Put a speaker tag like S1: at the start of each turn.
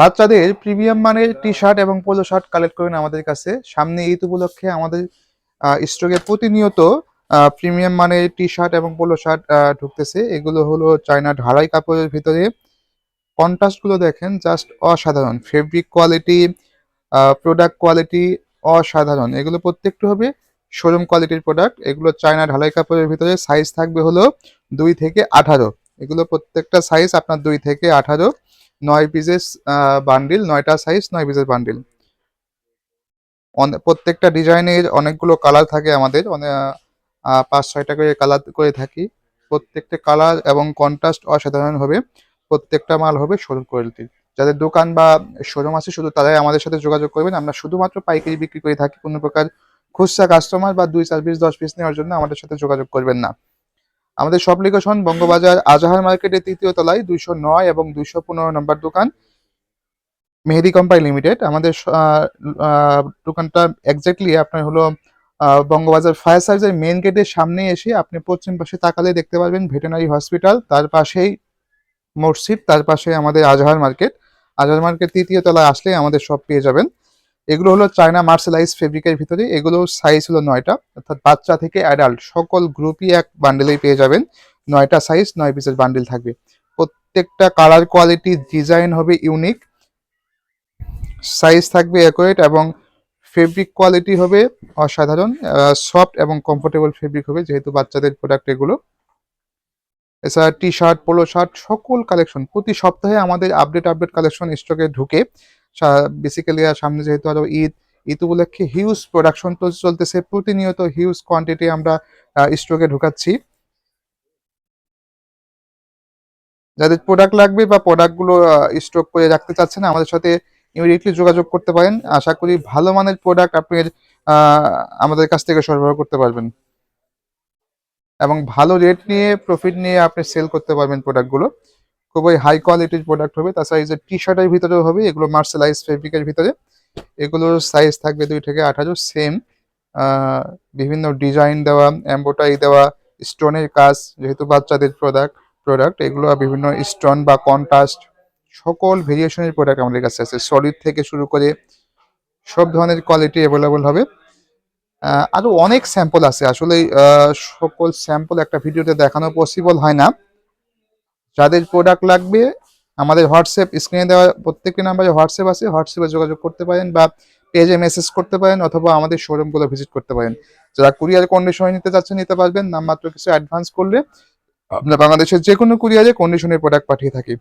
S1: বাচ্চাদের প্রিমিয়াম মানের T shirt এবং পোলো শার্ট কালেক্ট করেন আমাদের কাছে। সামনে ঈদ উপলক্ষে আমাদের স্টকে প্রতিনিয়ত প্রিমিয়াম মানের টি শার্ট এবং পোলো শার্ট ঢুকতেছে। এগুলো হলো চায়না ঢালাই কাপড়ের ভিতরে। কন্ট্রাস্টগুলো দেখেন জাস্ট অসাধারণ। ফেব্রিক কোয়ালিটি প্রোডাক্ট কোয়ালিটি অসাধারণ। এগুলো প্রত্যেকটা হবে শোরুম কোয়ালিটির প্রোডাক্ট এগুলো চায়না ঢালাই কাপড়ের ভিতরে সাইজ থাকবে হলো দুই থেকে আঠারো। এগুলো প্রত্যেকটা সাইজ আপনার দুই থেকে আঠারো। নয় পিসেস বান্ডিল নয়টা সাইজ নয় পিসের বান্ডিল প্রত্যেকটা ডিজাইনের অনেকগুলো কালার থাকে আমাদের। পাঁচ, ছয়টা করে কালার করে থাকি। প্রত্যেকটা কালার এবং কন্ট্রাস্ট অসাধারণ হবে। প্রত্যেকটা মাল হবে শোরুম কোয়ালিটির যাদের দোকান বা শোরুম আছে, শুধু তারাই আমাদের সাথে যোগাযোগ করবেন। আমরা শুধুমাত্র পাইকারি বিক্রি করে থাকি। কোনো প্রকার খুচরা কাস্টমার বা দুই, চার পিস দশ পিস নেওয়ার জন্য আমাদের সাথে যোগাযোগ করবেন না। আমাদের সব লোকেশন বঙ্গবাজার আজাহার মার্কেটের তৃতীয় তলায় দুইশো নয় এবং দুইশো পনেরো নম্বর দোকান। মেহেদি কোম্পানি লিমিটেড আমাদের দোকানটা এক্স্যাক্টলি আপনার হলো বঙ্গবাজার ফায়ার সার্ভিসের মেন গেটের সামনে এসে আপনি পশ্চিম পাশে তাকালে দেখতে পারবেন ভেটেনারি হসপিটাল তার পাশেই মসজিদ, তার পাশে আমাদের আজহার মার্কেট। আজহার মার্কেট তৃতীয় তলায় আসলে আমাদের সব পেয়ে যাবেন। এগুলো হলো চায়না মার্শালাইজ ফেব্রিকের ভিতরে। এগুলো সাইজ হলো নয়টা, অর্থাৎ বাচ্চা থেকে অ্যাডাল্ট সকল গ্রুপই এক বান্ডেলেই পেয়ে যাবেন। নয়টা সাইজ নয় পিসের বান্ডেল থাকবে। প্রত্যেকটা কালার কোয়ালিটি ডিজাইন হবে ইউনিক সাইজ থাকবে অ্যাকুরেট এবং ফেব্রিক কোয়ালিটি হবে অসাধারণ সফট এবং কমফোর্টেবল ফেব্রিক হবে যেহেতু বাচ্চাদের প্রোডাক্ট এগুলো। এছাড়া টি শার্ট পোলো শার্ট সকল কালেকশন প্রতি সপ্তাহে আমাদের আপডেট আপডেট কালেকশন স্টকে ঢুকে। বেসিক্যালি আর সামনে যেহেতু আরও ঈদ ঈদ উপলক্ষে হিউজ প্রোডাকশন চলতেছে। প্রতিনিয়ত হিউজ কোয়ান্টিটি আমরা স্টকে ঢুকাচ্ছি। যাদের প্রোডাক্ট লাগবে বা প্রোডাক্টগুলো স্টক করে রাখতে চাচ্ছেন আমাদের সাথে ইমিডিয়েটলি যোগাযোগ করতে পারেন। আশা করি ভালো মানের প্রোডাক্ট আপনি আমাদের কাছ থেকে সরবরাহ করতে পারবেন। এবং ভালো রেট নিয়ে প্রফিট নিয়ে আপনি সেল করতে পারবেন প্রোডাক্টগুলো খুবই হাই কোয়ালিটির প্রোডাক্ট হবে। তাছাড়া এই যে টি শার্টের ভিতরেও হবে এগুলো মার্শালাইজ ফেব্রিকের ভিতরে। এগুলোর সাইজ থাকবে দুই থেকে আঠারো সেম বিভিন্ন ডিজাইন দেওয়া এম্বোটারি দেওয়া স্টোনের কাজ যেহেতু বাচ্চাদের প্রোডাক্ট প্রোডাক্ট এগুলো বিভিন্ন স্টোন বা কন্ট্রাস্ট সকল ভেরিয়েশনের প্রোডাক্ট আমাদের কাছে আছে। সলিড থেকে শুরু করে সব ধরনের কোয়ালিটি অ্যাভেলেবল হবে। আহ, আরও অনেক স্যাম্পল আছে। আসলে সকল স্যাম্পল একটা ভিডিওতে দেখানো পসিবল হয় না। যাদের প্রোডাক্ট লাগবে, আমাদের হোয়াটসঅ্যাপ স্ক্রিনে দেওয়া প্রত্যেকটি নাম্বারে হোয়াটসঅ্যাপ আছে হোয়াটসঅ্যাপে যোগাযোগ করতে পারেন বা পেজে মেসেজ করতে পারেন অথবা আমাদের শোরুমগুলো ভিজিট করতে পারেন। যারা কুরিয়ার কন্ডিশনে নিতে চাচ্ছেন, নিতে পারবেন, নামমাত্র কিছু অ্যাডভান্স করলে আমরা বাংলাদেশের যে কোনো কুরিয়ারে কন্ডিশনের প্রোডাক্ট পাঠিয়ে থাকি।